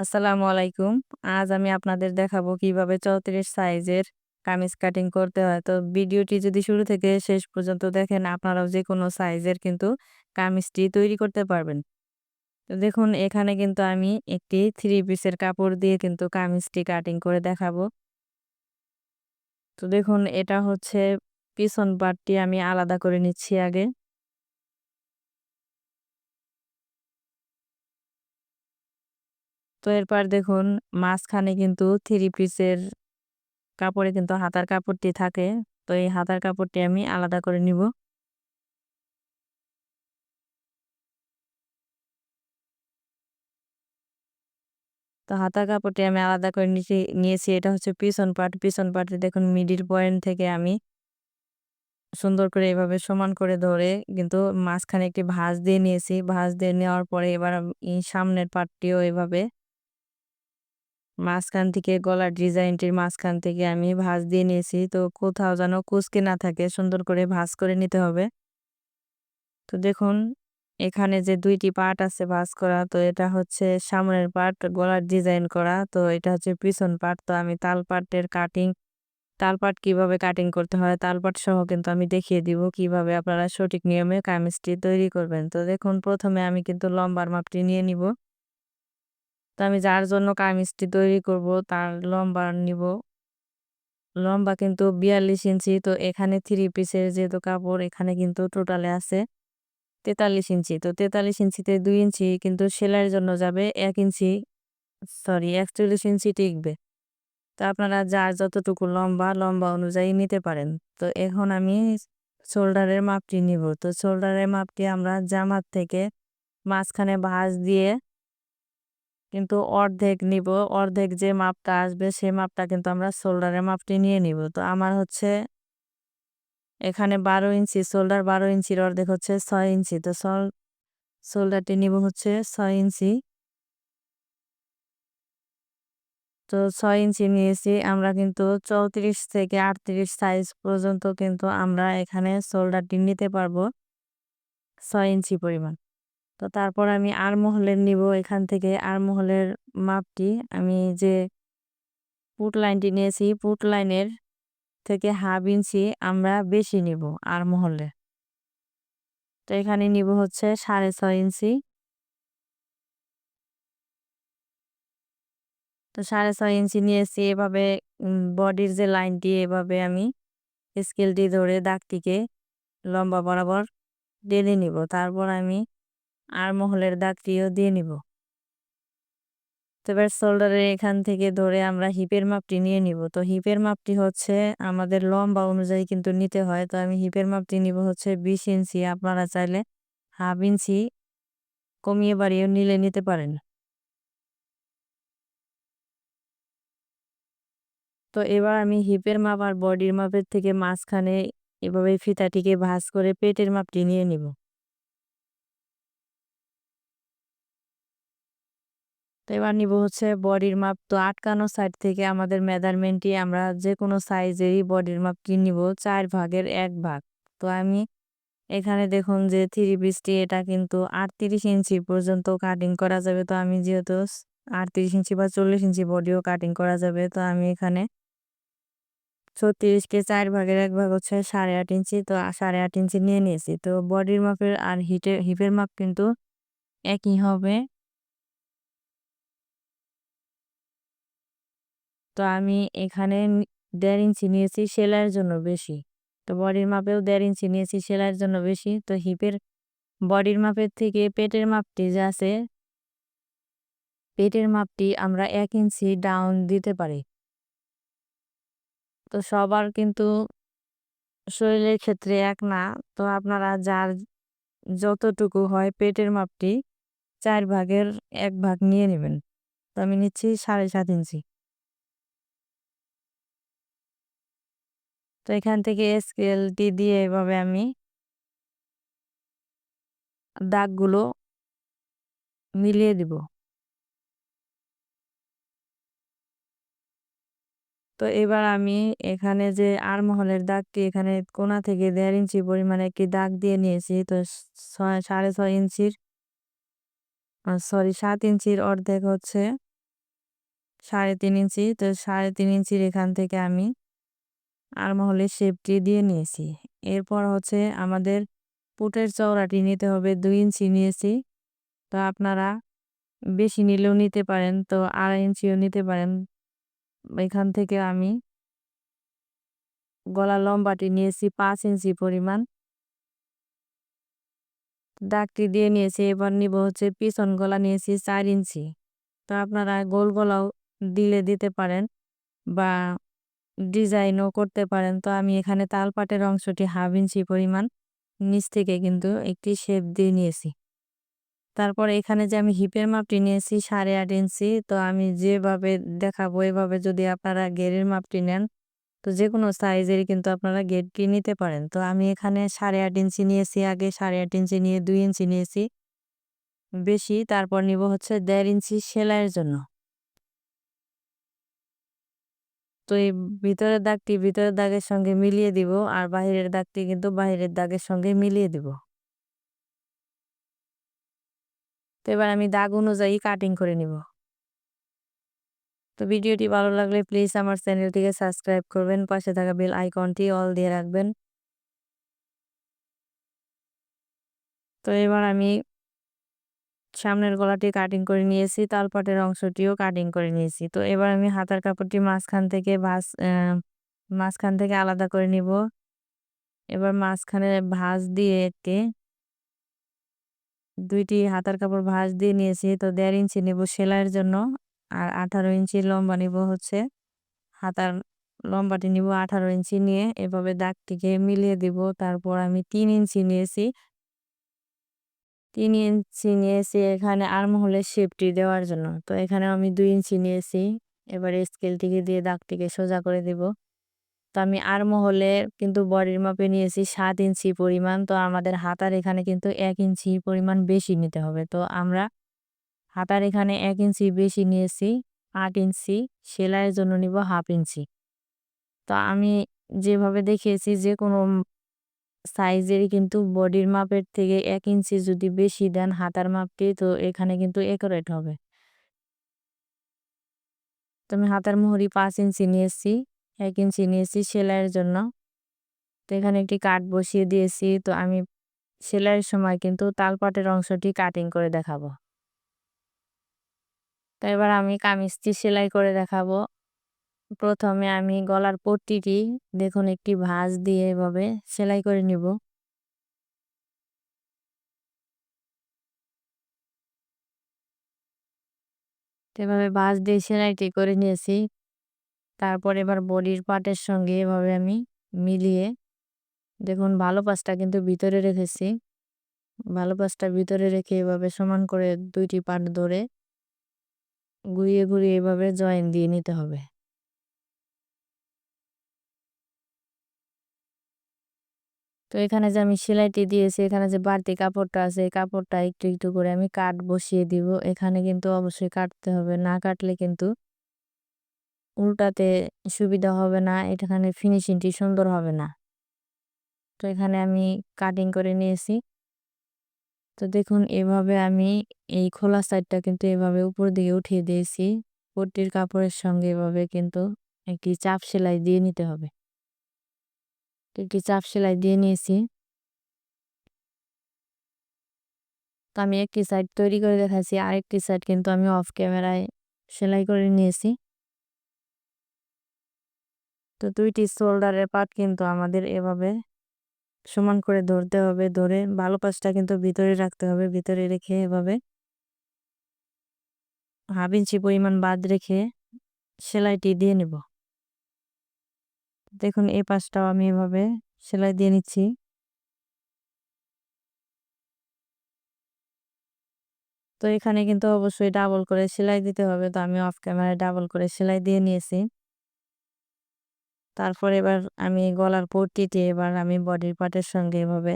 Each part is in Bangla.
আসসালামু আলাইকুম। আজ আমি আপনাদের দেখাবো কীভাবে ৩৪ সাইজের কামিজ কাটিং করতে হয়। তো ভিডিওটি যদি শুরু থেকে শেষ পর্যন্ত দেখেন, আপনারাও যে কোনো সাইজের কিন্তু কামিজটি তৈরি করতে পারবেন। তো দেখুন, এখানে কিন্তু আমি একটি থ্রি পিসের কাপড় দিয়ে কিন্তু কামিজটি কাটিং করে দেখাবো। তো দেখুন, এটা হচ্ছে পিছন পাটটি আমি আলাদা করে নিচ্ছি আগে। তো এরপর দেখুন, মাঝখানে কিন্তু থ্রি পিসের কাপড়ে কিন্তু হাতার কাপড়টি থাকে। তো এই হাতার কাপড়টি আমি আলাদা করে নিব। তো হাতার কাপড়টি আমি আলাদা করে নিচে নিয়েছি। এটা হচ্ছে পিছন পাট। পিছন পাটে দেখুন মিডিল পয়েন্ট থেকে আমি সুন্দর করে এভাবে সমান করে ধরে কিন্তু মাঝখানে একটি ভাঁজ দিয়ে নিয়েছি। ভাঁজ দিয়ে নেওয়ার পরে এবার সামনের পাটটিও এভাবে মাঝখান থেকে গলার ডিজাইনটির মাঝখান থেকে আমি ভাঁজ দিয়ে নিয়েছি। তো কোথাও যেন কুচকে না থাকে, সুন্দর করে ভাঁজ করে নিতে হবে। তো দেখুন, এখানে যে দুইটি পার্ট আছে ভাঁজ করা, তো এটা হচ্ছে সামনের পার্ট গলার ডিজাইন করা, তো এটা হচ্ছে পিছন পার্ট। তো আমি তাল পার্টের কাটিং, তাল পাট কীভাবে কাটিং করতে হয়, তাল পাট সহ কিন্তু আমি দেখিয়ে দিব কীভাবে আপনারা সঠিক নিয়মে কামিজটি তৈরি করবেন। তো দেখুন, প্রথমে আমি কিন্তু লম্বার মাপটি নিয়ে নিব। তো আমি যার জন্য কামিজটি তৈরি করব, তার লম্বা নিব। লম্বা কিন্তু বিয়াল্লিশ ইঞ্চি, তো এখানে থ্রি পিসের যেহেতু কাপড়, এখানে কিন্তু টোটালে আছে তেতাল্লিশ ইঞ্চি। তো তেতাল্লিশ ইঞ্চিতে দুই ইঞ্চি কিন্তু সেলাইয়ের জন্য যাবে এক ইঞ্চি সরি একচল্লিশ ইঞ্চি টিকবে। তো আপনারা যার যতটুকু লম্বা লম্বা অনুযায়ী নিতে পারেন। তো এখন আমি শোল্ডারের মাপটি নিব। তো শোল্ডারের মাপটি আমরা জামার থেকে মাঝখানে ভাঁজ দিয়ে কিন্তু অর্ধেক নিব, অর্ধেক যে মাপটা আসবে সে মাপটা কিন্তু আমরা শোল্ডারের মাপটি নিয়ে নিব। তো আমার হচ্ছে এখানে বারো ইঞ্চি, শোল্ডার বারো ইঞ্চির অর্ধেক হচ্ছে ছয় ইঞ্চি। তো সল শোল্ডারটি নিব হচ্ছে ছয় ইঞ্চি। তো ছয় ইঞ্চি নিয়েছি, আমরা কিন্তু চৌত্রিশ থেকে আটত্রিশ সাইজ পর্যন্ত কিন্তু আমরা এখানে শোল্ডারটি নিতে পারব, ছয় ইঞ্চি পরিমাণ। তো তারপর আমি আরমহলের নিব এখান থেকে। আরমহলের মাপটি আমি যে পুট লাইনটি নিয়েছি, পুট লাইনের থেকে হাফ ইঞ্চি আমরা বেশি নিব আরমহলে। তো এখানে নিব হচ্ছে সাড়ে ছয় ইঞ্চি। তো সাড়ে ছয় ইঞ্চি নিয়েছি এভাবে বডির যে লাইনটি এভাবে আমি স্কেলটি ধরে দাগটিকে লম্বা বরাবর টেনে নিব। তারপর আমি আর মহলের দাগটিও দিয়ে নিব। তো এবার শোল্ডারের এখান থেকে ধরে আমরা হিপের মাপটি নিয়ে নিব। তো হিপের মাপটি হচ্ছে আমাদের লম্বা অনুযায়ী কিন্তু নিতে হয়। তো আমি হিপের মাপটি নিব হচ্ছে বিশ ইঞ্চি। আপনারা চাইলে হাফ ইঞ্চি কমিয়ে বাড়িয়ে নিলে নিতে পারেন। তো এবার আমি হিপের মাপ আর বডির মাপের থেকে মাঝখানে এভাবে ফিতাটিকে ভাঁজ করে পেটের মাপটি নিয়ে নিব। তো এবার নিব হচ্ছে বডির মাপ। তো আটকানো সাইড থেকে আমাদের মেজারমেন্টটি আমরা যে কোনো সাইজেরই বডির মাপ নিব? চার ভাগের এক ভাগ। তো আমি এখানে দেখুন যে থ্রি পিসটি এটা কিন্তু আটত্রিশ ইঞ্চি পর্যন্ত কাটিং করা যাবে। তো আমি যেহেতু আটত্রিশ ইঞ্চি বা চল্লিশ ইঞ্চি বডিও কাটিং করা যাবে। তো আমি এখানে ছত্রিশকে চার ভাগের এক ভাগ হচ্ছে সাড়ে আট ইঞ্চি। তো সাড়ে আট ইঞ্চি নিয়ে নিয়েছি। তো বডির মাপের আর হিটের হিপের মাপ কিন্তু একই হবে। তো আমি এখানে দেড় ইঞ্চি নিয়েছি সেলাইয়ের জন্য বেশি। তো বডির মাপেও দেড় ইঞ্চি নিয়েছি সেলাইয়ের জন্য বেশি। তো হিপের বডির মাপের থেকে পেটের মাপটি যে আছে, পেটের মাপটি আমরা এক ইঞ্চি ডাউন দিতে পারি। তো সবার কিন্তু শরীরের ক্ষেত্রে এক না। তো আপনারা যার যতটুকু হয় পেটের মাপটি চার ভাগের এক ভাগ নিয়ে নেবেন। তো আমি নিচ্ছি সাড়ে সাত ইঞ্চি। তো এখান থেকে স্কেলটি দিয়ে এভাবে আমি দাগগুলো মিলিয়ে দিব। তো এবার আমি এখানে যে আরমহলের দাগটি এখানে কোনা থেকে দেড় ইঞ্চি পরিমাণে একটি দাগ দিয়ে নিয়েছি। তো ছয়, সাড়ে ছয় ইঞ্চির সরি সাত ইঞ্চির অর্ধেক হচ্ছে সাড়ে তিন ইঞ্চি। তো সাড়ে তিন ইঞ্চির এখান থেকে আমি আরমহলে শেপটি দিয়ে নিয়েছি। এরপর হচ্ছে আমাদের পুটের চওড়াটি নিতে হবে দুই ইঞ্চি নিয়েছি। তো আপনারা বেশি নিলেও নিতে পারেন, তো আড়াই ইঞ্চিও নিতে পারেন। এখান থেকে আমি গলা লম্বাটি নিয়েছি পাঁচ ইঞ্চি পরিমাণ। দাগটি দিয়ে নিয়েছি, এবার নিব হচ্ছে পিছন গলা নিয়েছি চার ইঞ্চি। তো আপনারা গোল গলাও দিলে দিতে পারেন বা ডিজাইনও করতে পারেন। তো আমি এখানে তালপাটের অংশটি হাফ ইঞ্চি পরিমাণ নিচ থেকে কিন্তু একটি শেপ দিয়ে নিয়েছি। তারপর এখানে যে আমি হিপের মাপটি নিয়েছি সাড়ে আট ইঞ্চি, তো আমি যেভাবে দেখাবো এভাবে যদি আপনারা গেরের মাপটি নেন, তো যে কোনো সাইজেরই কিন্তু আপনারা গেটটি নিতে পারেন। তো আমি এখানে সাড়ে আট ইঞ্চি নিয়েছি আগে, সাড়ে আট ইঞ্চি নিয়ে দুই ইঞ্চি নিয়েছি বেশি, তারপর নিব হচ্ছে দেড় ইঞ্চি সেলাইয়ের জন্য। তো এই ভিতরের দাগটি ভিতরের দাগের সঙ্গে মিলিয়ে দিব আর বাহিরের দাগটি কিন্তু বাহিরের দাগের সঙ্গে মিলিয়ে দিব। তো এবার আমি দাগ অনুযায়ী কাটিং করে নিব। তো ভিডিওটি ভালো লাগলে প্লিজ আমার চ্যানেলটিকে সাবস্ক্রাইব করবেন, পাশে থাকা বেল আইকনটি অল দিয়ে রাখবেন। তো এবার আমি সামনের গলাটি কাটিং করে নিয়েছি, তালপাটের অংশটিও কাটিং করে নিয়েছি। তো এবার আমি হাতার কাপড়টি মাঝখান থেকে ভাঁজ মাঝখান থেকে আলাদা করে নিব। এবার মাঝখানে ভাঁজ দিয়ে একটি, দুইটি হাতার কাপড় ভাঁজ দিয়ে নিয়েছি। তো দেড় ইঞ্চি নেব সেলাইয়ের জন্য, আর আঠারো ইঞ্চি লম্বা নিব হচ্ছে হাতার, লম্বাটি নিব আঠারো ইঞ্চি নিয়ে। এভাবে দাগটিকে মিলিয়ে দিব। তারপর আমি তিন ইঞ্চি নিয়েছি। তিন ইঞ্চি নিয়েছি এখানে আর্মহোলের শেপটি দেওয়ার জন্য। তো এখানে আমি দুই ইঞ্চি নিয়েছি। এবার স্কেলটিকে দিয়ে দাগটিকে সোজা করে দিব। তো আমি আর্মহলে কিন্তু বডির মাপে নিয়েছি সাত ইঞ্চি পরিমাণ। তো আমাদের হাতার এখানে কিন্তু এক ইঞ্চি পরিমাণ বেশি নিতে হবে। তো আমরা হাতার এখানে এক ইঞ্চি বেশি নিয়েছি, আট ইঞ্চি। সেলাইয়ের জন্য নিব হাফ ইঞ্চি। তো আমি যেভাবে দেখিয়েছি যে কোনো সাইজেরই কিন্তু বডির মাপের থেকে এক ইঞ্চি যদি বেশি দেন, হাতার মাপটি তো এখানে কিন্তু একরেট হবে। তো আমি হাতার মোহরি পাঁচ ইঞ্চি নিয়েছি, এক ইঞ্চি নিয়েছি সেলাইয়ের জন্য। তো এখানে একটি কাট বসিয়ে দিয়েছি, তো আমি সেলাইয়ের সময় কিন্তু তালপাটের অংশটি কাটিং করে দেখাবো। তো এবার আমি কামিজটি সেলাই করে দেখাবো। প্রথমে আমি গলার পট্টিটি দেখুন একটি ভাঁজ দিয়ে এভাবে সেলাই করে নিব। এভাবে ভাঁজ দিয়ে সেলাইটি করে নিয়েছি। তারপর এবার বডির পার্টের সঙ্গে এভাবে আমি মিলিয়ে দেখুন ভালো পাশটা কিন্তু ভিতরে রেখেছি। ভালো পাশটা ভিতরে রেখে এভাবে সমান করে দুইটি পার্ট ধরে ঘুরিয়ে ঘুরিয়ে এভাবে জয়েন দিয়ে নিতে হবে। তো এখানে যে আমি সেলাইটি দিয়েছি, এখানে যে বাড়তি কাপড়টা আছে, এই কাপড়টা একটু একটু করে আমি কাট বসিয়ে দিব। এখানে কিন্তু অবশ্যই কাটতে হবে, না কাটলে কিন্তু উল্টাতে সুবিধা হবে না, এখানে ফিনিশিংটি সুন্দর হবে না। তো এখানে আমি কাটিং করে নিয়েছি। তো দেখুন, এভাবে আমি এই খোলা সাইডটা কিন্তু এভাবে উপর দিকে উঠিয়ে দিয়েছি। পট্টির কাপড়ের সঙ্গে এভাবে কিন্তু একটি চাপ সেলাই দিয়ে নিতে হবে। একটি চাপ সেলাই দিয়ে নিয়েছি। তো আমি একটি সাইড তৈরি করে দেখাচ্ছি, আরেকটি সাইড কিন্তু আমি অফ ক্যামেরায় সেলাই করে নিয়েছি। তো দুইটি শোল্ডারের পার্ট কিন্তু আমাদের এভাবে সমান করে ধরতে হবে, ধরে ভালো পাশটা কিন্তু ভিতরে রাখতে হবে, ভিতরে রেখে এভাবে হাফ ইঞ্চি পরিমাণ বাদ রেখে সেলাইটি দিয়ে নেব। দেখুন, এই পাশটাও আমি এভাবে সেলাই দিয়ে নিচ্ছি। তো এখানে কিন্তু অবশ্যই ডাবল করে সেলাই দিতে হবে। তো আমি অফ ক্যামেরায় ডাবল করে সেলাই দিয়ে নিয়েছি। তারপর এবার আমি গলার পট্টিতে এবার আমি বডির পার্টের সঙ্গে এভাবে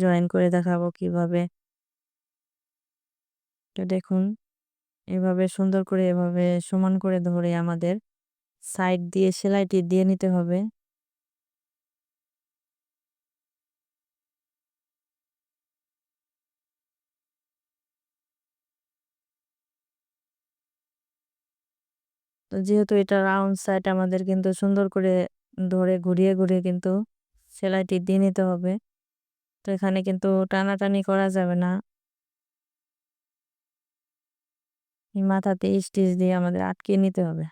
জয়েন করে দেখাবো কীভাবে। তো দেখুন, এভাবে সুন্দর করে এভাবে সমান করে ধরে আমাদের সাইড দিয়ে সেলাইটি দিয়ে নিতে হবে। তো যেহেতু এটা রাউন্ড সাইড, আমাদের কিন্তু সুন্দর করে ধরে ঘুরিয়ে ঘুরিয়ে কিন্তু সেলাইটি দিয়ে নিতে হবে। তো এখানে কিন্তু টানাটানি করা যাবে না। মাথাতে স্টিচ দিয়ে আমাদের আটকে নিতে হবে।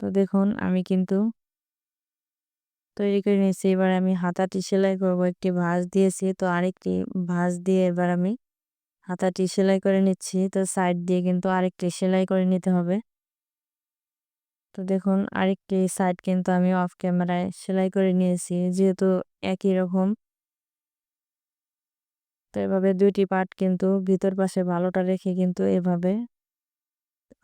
তো দেখুন, আমি কিন্তু তৈরি করে নিয়েছি। এবার আমি হাতাটি সেলাই করব। একটি ভাঁজ দিয়েছি, তো আরেকটি ভাঁজ দিয়ে এবার আমি হাতাটি সেলাই করে নিচ্ছি। তো সাইড দিয়ে কিন্তু আরেকটি সেলাই করে নিতে হবে। তো দেখুন, আরেকটি সাইড কিন্তু আমি অফ ক্যামেরায় সেলাই করে নিয়েছি, যেহেতু একই রকম। তো এভাবে দুইটি পার্ট কিন্তু ভিতর পাশে ভালোটা রেখে কিন্তু এভাবে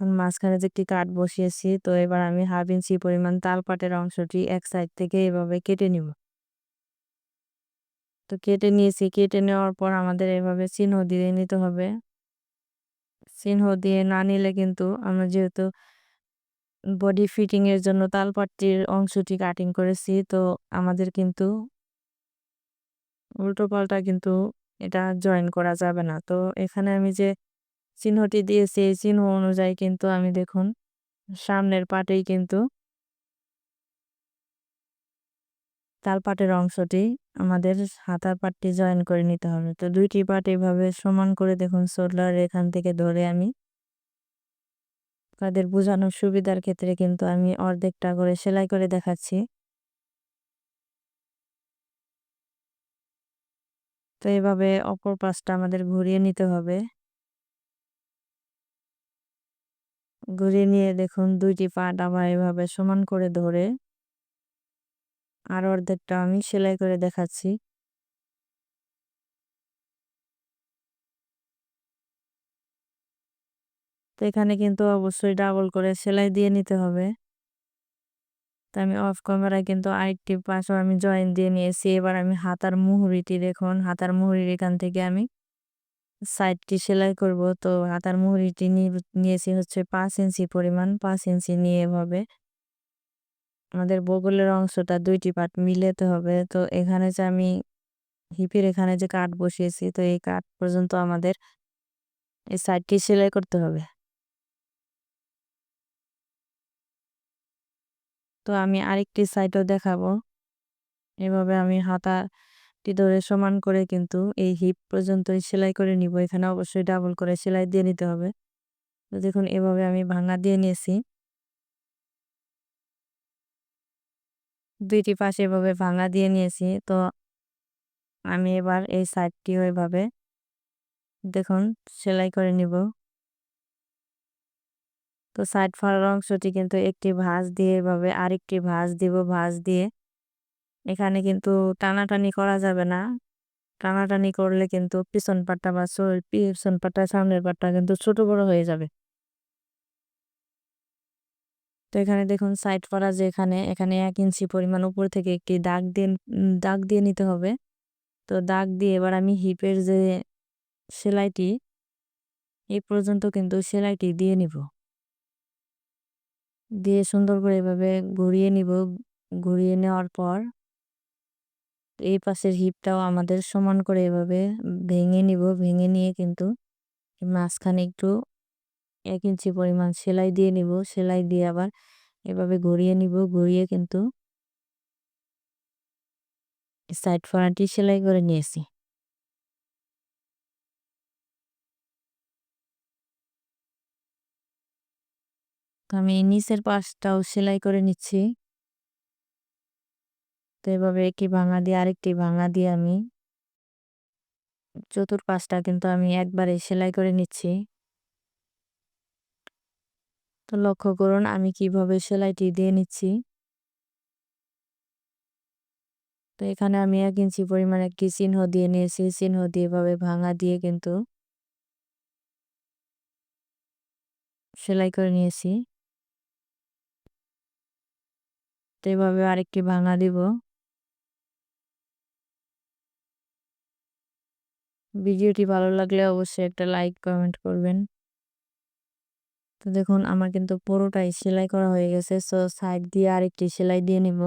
মাঝখানে যে একটি কাঠ বসিয়েছি, তো এবার আমি হাফ ইঞ্চি পরিমাণ তাল পাটের অংশটি এক সাইড থেকে এভাবে কেটে নিব। তো কেটে নিয়েছি, কেটে নেওয়ার পর আমাদের এভাবে চিহ্ন দিয়ে নিতে হবে। চিহ্ন দিয়ে না নিলে কিন্তু আমরা যেহেতু বডি ফিটিং এর জন্য তালপাটটির অংশটি কাটিং করেছি, তো আমাদের কিন্তু উল্টো পাল্টা কিন্তু এটা জয়েন করা যাবে না। তো এখানে আমি যে চিহ্নটি দিয়েছি, এই চিহ্ন অনুযায়ী কিন্তু আমি দেখুন, সামনের পাটেই কিন্তু তালপাটের অংশটি আমাদের হাতার পাটটি জয়েন করে নিতে হবে। তো দুইটি পাট এইভাবে সমান করে দেখুন সোলার এখান থেকে ধরে আমি তাদের বোঝানোর সুবিধার ক্ষেত্রে কিন্তু আমি অর্ধেকটা করে সেলাই করে দেখাচ্ছি। তো এভাবে অপর পাশটা আমাদের ঘুরিয়ে নিতে হবে। ঘুরিয়ে নিয়ে দেখুন দুইটি পাট আবার এভাবে সমান করে ধরে। আর অর্ধেকটা আমি সেলাই করে দেখাচ্ছি। তো এখানে কিন্তু অবশ্যই ডাবল করে সেলাই দিয়ে নিতে হবে। তো আমি অফ ক্যামেরায় কিন্তু আরেকটি পাশও আমি জয়েন দিয়ে নিয়েছি। এবার আমি হাতার মুহুরিটি দেখুন। হাতার মুহুরির এখান থেকে আমি সাইডটি সেলাই করব। তো হাতার মুহুরিটি নিয়েছি হচ্ছে পাঁচ ইঞ্চি পরিমাণ, পাঁচ ইঞ্চি নিয়ে এভাবে। আমাদের বগলের অংশটা দুইটি পার্ট মিলেতে হবে। তো এখানে যে আমি হিপের এখানে যে কাঠ বসিয়েছি, তো এই কাঠ পর্যন্ত আমাদের এই সাইডটি সেলাই করতে হবে। তো আমি আরেকটি সাইডও দেখাবো। এভাবে আমি হাতাটি ধরে সমান করে কিন্তু এই হিপ পর্যন্ত সেলাই করে নিব। এখানে অবশ্যই ডাবল করে সেলাই দিয়ে নিতে হবে। তো দেখুন, এভাবে আমি ভাঙা দিয়ে নিয়েছি। দুইটি পাশে এভাবে ভাঙা দিয়ে নিয়েছি। তো আমি এবার এই সাইডটি ওইভাবে দেখুন, সেলাই করে নিব। তো সাইড ফাড়ার অংশটি কিন্তু একটি ভাঁজ দিয়ে এভাবে আরেকটি ভাঁজ দিব, ভাঁজ দিয়ে এখানে কিন্তু টানাটানি করা যাবে না। টানাটানি করলে কিন্তু পিছন পাটটা বা পিছন পাটটা, সামনের পাটটা কিন্তু ছোট বড় হয়ে যাবে। তো এখানে দেখুন সাইড ফাড়া যে এখানে এখানে এক ইঞ্চি পরিমাণ উপর থেকে একটি দাগ দিয়ে দাগ দিয়ে নিতে হবে। তো দাগ দিয়ে এবার আমি হিপের যে সেলাইটি, এই পর্যন্ত কিন্তু সেলাইটি দিয়ে নিব। দিয়ে সুন্দর করে এভাবে ঘুরিয়ে নিব। ঘুরিয়ে নেওয়ার পর এই পাশের হিপটাও আমাদের সমান করে এভাবে ভেঙে নিব, ভেঙে নিয়ে কিন্তু মাঝখানে একটু এক ইঞ্চি পরিমাণ সেলাই দিয়ে নিব, সেলাই দিয়ে আবার এভাবে ঘুরিয়ে নিব ঘুরিয়ে কিন্তু সাইড ফোনাটি সেলাই করে নিয়েছি। আমি নিচের পাশটাও সেলাই করে নিচ্ছি। তো এভাবে একটি ভাঙা দিয়ে আরেকটি ভাঙা দিয়ে আমি চতুর্পাশটা কিন্তু আমি একবারে সেলাই করে নিচ্ছি। তো লক্ষ্য করুন, আমি কীভাবে সেলাইটি দিয়ে নিচ্ছি। তো এখানে আমি এক ইঞ্চি পরিমাণ একটি চিহ্ন দিয়ে নিয়েছি। চিহ্ন দিয়ে এভাবে ভাঙা দিয়ে কিন্তু সেলাই করে নিয়েছি। তো এভাবে আরেকটি ভাঙা দিব। ভিডিওটি ভালো লাগলে অবশ্যই একটা লাইক, কমেন্ট করবেন। তো দেখুন, আমার কিন্তু পুরোটাই সেলাই করা হয়ে গেছে। সো সাইড দিয়ে আরেকটি সেলাই দিয়ে নিব।